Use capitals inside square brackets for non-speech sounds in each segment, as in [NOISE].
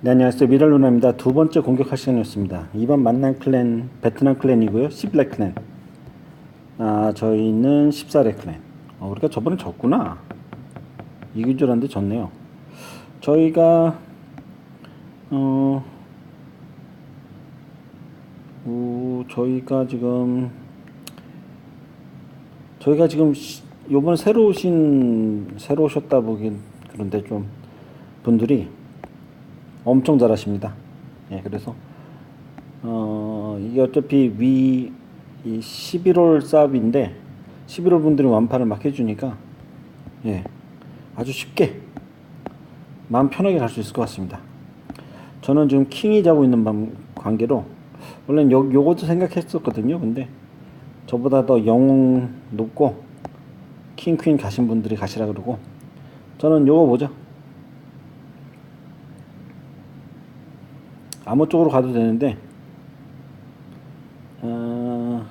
네, 안녕하세요. 미랄루나입니다. 두 번째 공격할 시간이었습니다. 이번 만난 클랜, 베트남 클랜이고요. 10렉 클랜. 아, 저희는 14렉 클랜. 어, 우리가 저번에 졌구나. 이긴 줄 알았는데 졌네요. 저희가, 어, 오, 저희가 지금, 저희가 지금, 시- 요번에 새로 오신, 새로 오셨다 보긴 그런데 좀, 분들이 엄청 잘하십니다. 예, 그래서 어 이게 어차피 위 11월 사업인데 11월 분들이 완판을 막 해주니까 예 아주 쉽게 마음 편하게 갈 수 있을 것 같습니다. 저는 지금 킹이 자고 있는 방- 관계로 원래는 요, 요것도 생각했었거든요. 근데 저보다 더 영웅 높고 킹퀸 가신 분들이 가시라 그러고 저는 요거 보죠. 아무 쪽으로 가도 되는데 어,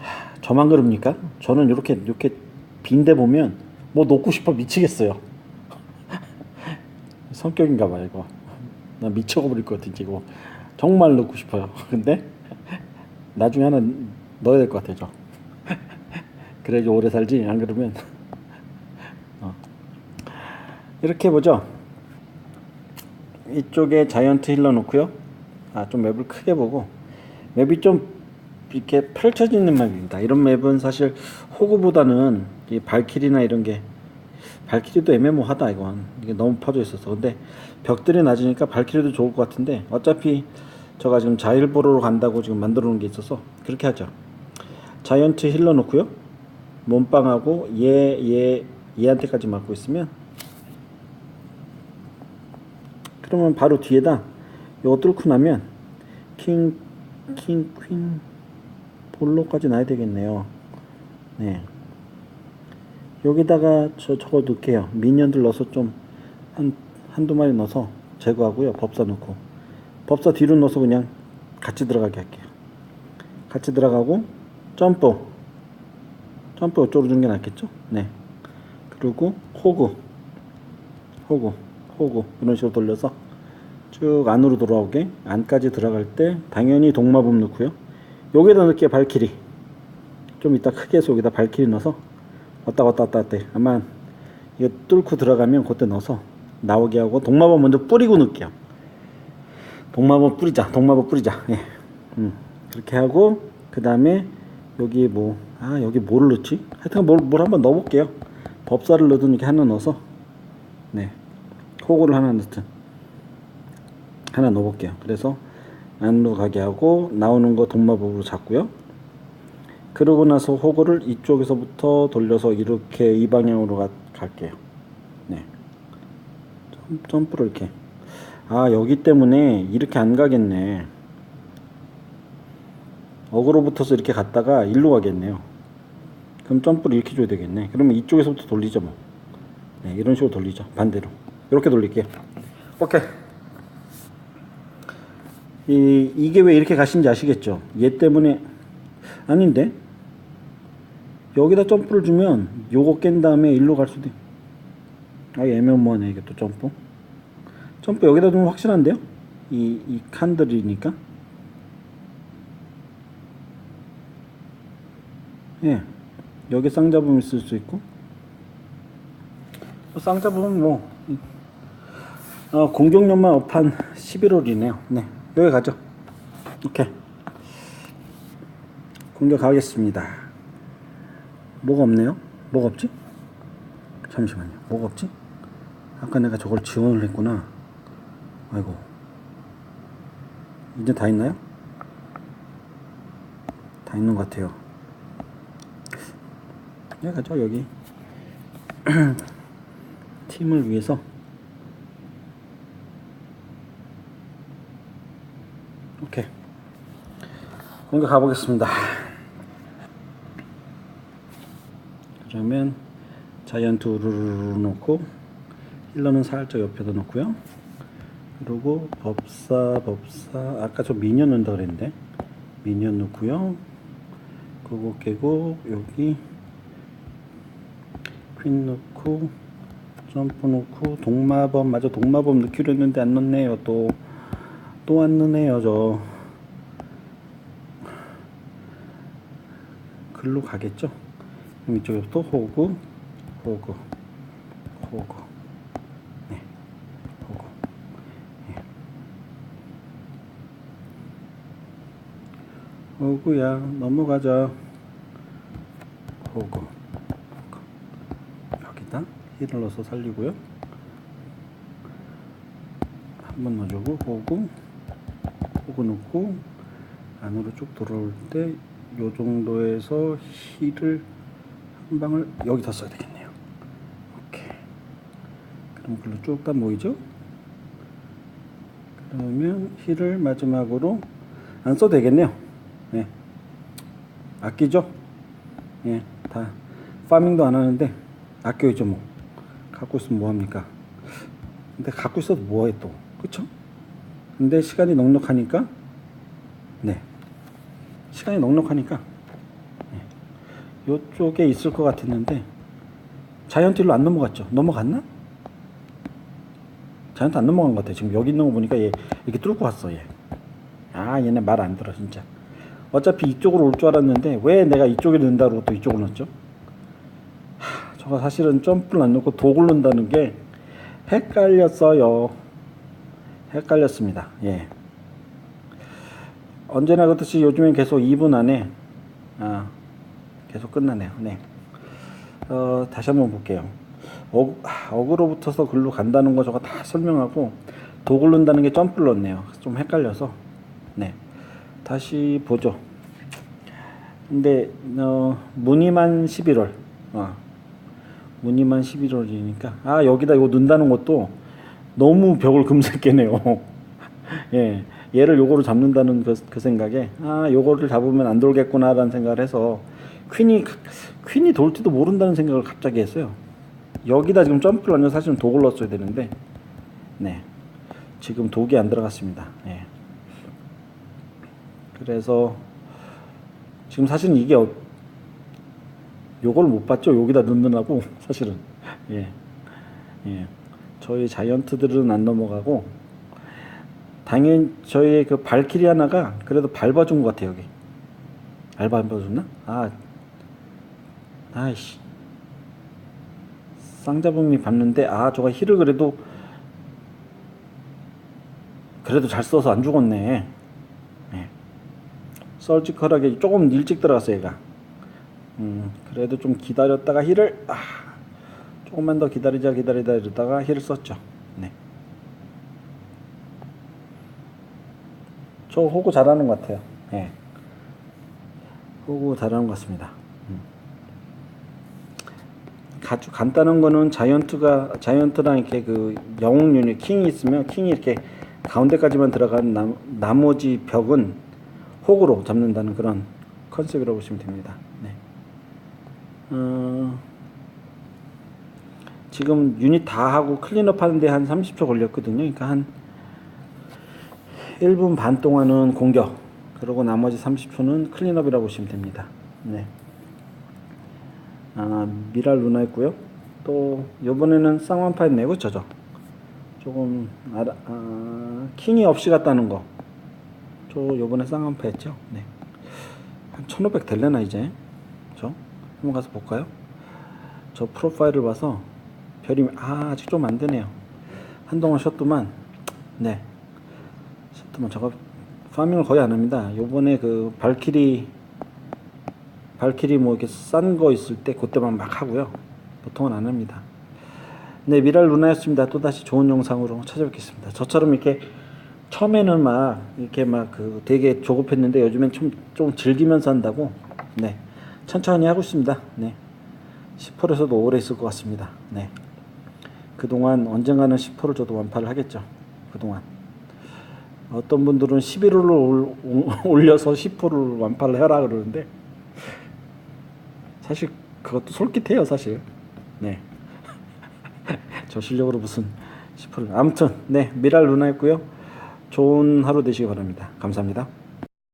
하, 저만 그럽니까? 저는 이렇게 이렇게 빈데 보면 뭐 놓고 싶어 미치겠어요. [LAUGHS] 성격인가 봐 이거. 나 미쳐버릴 것 같은 이거 정말 넣고 싶어요. [LAUGHS] 근데 나중에 하나 넣어야 될 것 같아요. 그래야지 오래 살지 안 그러면 어. 이렇게 보죠. 이쪽에 자이언트 힐러 놓고요. 아, 좀 맵을 크게 보고 맵이 좀 이렇게 펼쳐지는 맵입니다. 이런 맵은 사실 호구보다는 이 발키리나 이런 게 발키리도 애매모하다 이건 이게 너무 퍼져 있어서 근데 벽들이 낮으니까 발키리도 좋을 것 같은데 어차피 제가 지금 자일 보러로 간다고 지금 만들어 놓은 게 있어서 그렇게 하죠. 자이언트 힐러 놓고요. 몸빵하고 얘 얘 얘한테까지 맞고 있으면 그러면 바로 뒤에다 요거 뚫고 나면 킹, 킹, 퀸, 볼로까지 놔야 되겠네요. 네. 여기다가 저, 저거 넣을게요. 미니언들 넣어서 좀, 한, 한두 마리 넣어서 제거하고요. 법사 넣고. 법사 뒤로 넣어서 그냥 같이 들어가게 할게요. 같이 들어가고, 점프. 점프 이쪽으로 주는 게 낫겠죠? 네. 그리고 호구. 호구. 호구. 이런 식으로 돌려서 쭉 안으로 돌아오게 안까지 들어갈 때 당연히 동마법 넣고요. 여기다 넣을게요 발키리 좀 이따 크게 해서 여기다 발키리 넣어서 왔다 갔다 왔다 갔다 해. 아마 이거 뚫고 들어가면 그때 넣어서 나오게 하고 동마법 먼저 뿌리고 넣을게요. 동마법 뿌리자 동마법 뿌리자. 예. 음, 그렇게 하고 그 다음에 여기 뭐 아 여기 뭐를 넣지? 하여튼 뭘, 뭘 한번 넣어볼게요. 법사를 넣든 이렇게 하나 넣어서 네. 호구를 하나 넣든 하나 넣어볼게요. 그래서 안으로 가게 하고 나오는 거 동마법으로 잡고요. 그러고 나서 호구를 이쪽에서부터 돌려서 이렇게 이 방향으로 가, 갈게요. 네. 점, 점프를 이렇게. 아 여기 때문에 이렇게 안 가겠네. 어그로 붙어서 이렇게 갔다가 일로 가겠네요. 그럼 점프를 이렇게 줘야 되겠네. 그러면 이쪽에서부터 돌리죠 뭐. 네, 이런 식으로 돌리죠. 반대로. 이렇게 돌릴게요. 오케이. 이, 이게 왜 이렇게 가신지 아시겠죠? 얘 때문에 아닌데? 여기다 점프를 주면 요거 깬 다음에 일로 갈 수도 있... 아 애매모호하네 이게 또 점프. 점프 여기다 두면 확실한데요? 이, 이 칸들이니까? 예. 여기 쌍잡음 있을 수 있고. 뭐 쌍잡음은 뭐 어, 공격력만 업한 [LAUGHS] 11월이네요. 네 여기 가죠. 오케이. 공격하겠습니다. 뭐가 없네요? 뭐가 없지? 잠시만요. 뭐가 없지? 아까 내가 저걸 지원을 했구나. 아이고. 이제 다 있나요? 다 있는 것 같아요. 여기 가죠, 여기. [CLEARS THROAT] 팀을 위해서 오케이. 공격 가보겠습니다. 그러면 자이언트 우르르 놓고 힐러는 살짝 옆에다 놓고요. 그리고 법사 법사 아까 저 미니언 넣는다 그랬는데 미니언 넣고요. 그거 깨고 여기 퀸 넣고 점프 넣고 동마법 마저 동마법 넣기로 했는데 안 넣네요 또 또 안 넣네요 저 글로 가겠죠? 그럼 이쪽에 또 호구 호구 호구. 네 호구. 예. 호구야 넘어가자. 호구. 여기다 힐을 넣어서 살리고요. 한 번 넣어주고 호구. 호구 넣고 안으로 쭉 들어올 때 요 정도에서 힐을 한 방을 여기다 써야 되겠네요. 오케이. 그럼 글로 쭉 다 모이죠? 그러면 힐을 마지막으로 안 써도 되겠네요. 네. 아끼죠? 예, 다. 파밍도 안 하는데 아껴야죠 뭐. 갖고 있으면 뭐 합니까? 근데 갖고 있어도 뭐해 또? 그쵸? 근데 시간이 넉넉하니까 네 시간이 넉넉하니까 네. 요쪽에 있을 것 같았는데 자이언트로 안 넘어갔죠 넘어갔나 자이언트 안 넘어간 것 같아 지금 여기 있는 거 보니까 얘 이렇게 뚫고 왔어 얘 아 얘네 말 안 들어 진짜 어차피 이쪽으로 올 줄 알았는데 왜 내가 이쪽에 넣는다 그러고 또 이쪽으로 넣었죠? 하, 저가 사실은 점프를 안 넣고 독을 넣는다는 게 헷갈렸어요. 헷갈렸습니다. 예. 언제나 그렇듯이 요즘엔 계속 2분 안에 아, 계속 끝나네요. 네. 어, 다시 한번 볼게요. 어, 어그로 붙어서 글로 간다는 거 저거 다 설명하고 독을 넣는다는 게 점프를 넣네요. 좀 헷갈려서. 네. 다시 보죠. 근데 어, 무늬만 11월. 어. 무늬만 11월이니까 아 여기다 이거 넣는다는 것도 너무 벽을 금세 깨네요. [LAUGHS] 예, 얘를 요거로 잡는다는 그, 그 생각에 아 요거를 잡으면 안 돌겠구나라는 생각을 해서 퀸이 퀸이 돌지도 모른다는 생각을 갑자기 했어요. 여기다 지금 점프를 하면 사실은 독을 넣었어야 되는데 네 지금 독이 안 들어갔습니다. 예. 그래서 지금 사실은 이게 어, 요걸 못 봤죠. 여기다 넣느라고 [LAUGHS] 사실은 예. 예. 저희 자이언트들은 안 넘어가고 당연히 저희 그 발키리 하나가 그래도 밟아준 것 같아요 여기 밟아 밟아줬나? 아 아이씨 쌍자봉이 밟는데 아 저가 힐을 그래도 그래도 잘 써서 안 죽었네 예. 썰지컬하게 조금 일찍 들어갔어 얘가 음, 그래도 좀 기다렸다가 힐을 아, 조금만 더 기다리자 기다리다 이러다가 힐을 썼죠. 네. 저 호구 잘하는 것 같아요. 네. 호구 잘하는 것 같습니다. 음. 아주 간단한 거는 자이언트가 자이언트랑 이렇게 그 영웅 유닛 킹이 있으면 킹이 이렇게 가운데까지만 들어간 나, 나머지 벽은 호구로 잡는다는 그런 컨셉이라고 보시면 됩니다. 네. 어, 지금 유닛 다 하고 클린업 하는데 한 30초 걸렸거든요. 그러니까 한 1분 반 동안은 공격, 그리고 나머지 30초는 클린업이라고 보시면 됩니다. 네. 아, 미랄 루나 했고요. 또 요번에는 쌍완파인 내고 저죠. 조금 알아, 아, 킹이 없이 갔다는 거. 저 요번에 쌍완파 했죠. 네. 한 1500 될래나 이제. 저 한번 가서 볼까요? 저 프로파일을 봐서 별이 아, 아직 좀 안 되네요. 한동안 쉬었더만 네. 쉬었더만 저거 파밍을 거의 안 합니다. 요번에 그 발키리 발키리 뭐 이렇게 싼 거 있을 때 그때만 막 하고요. 보통은 안 합니다. 네, 미랄 루나였습니다. 또 다시 좋은 영상으로 찾아뵙겠습니다. 저처럼 이렇게 처음에는 막 이렇게 막 그 되게 조급했는데 요즘엔 좀, 좀 즐기면서 한다고 네 천천히 하고 있습니다. 네 10%에서도 오래 있을 것 같습니다. 네 그동안 언젠가는 10%를 저도 완파를 하겠죠. 그동안 어떤 분들은 11호를 올려서 10%를 완파를 해라 그러는데 사실 그것도 솔깃해요 사실. 네. [LAUGHS] 저 실력으로 무슨 10% 아무튼 네. 미랄 루나였고요. 좋은 하루 되시기 바랍니다. 감사합니다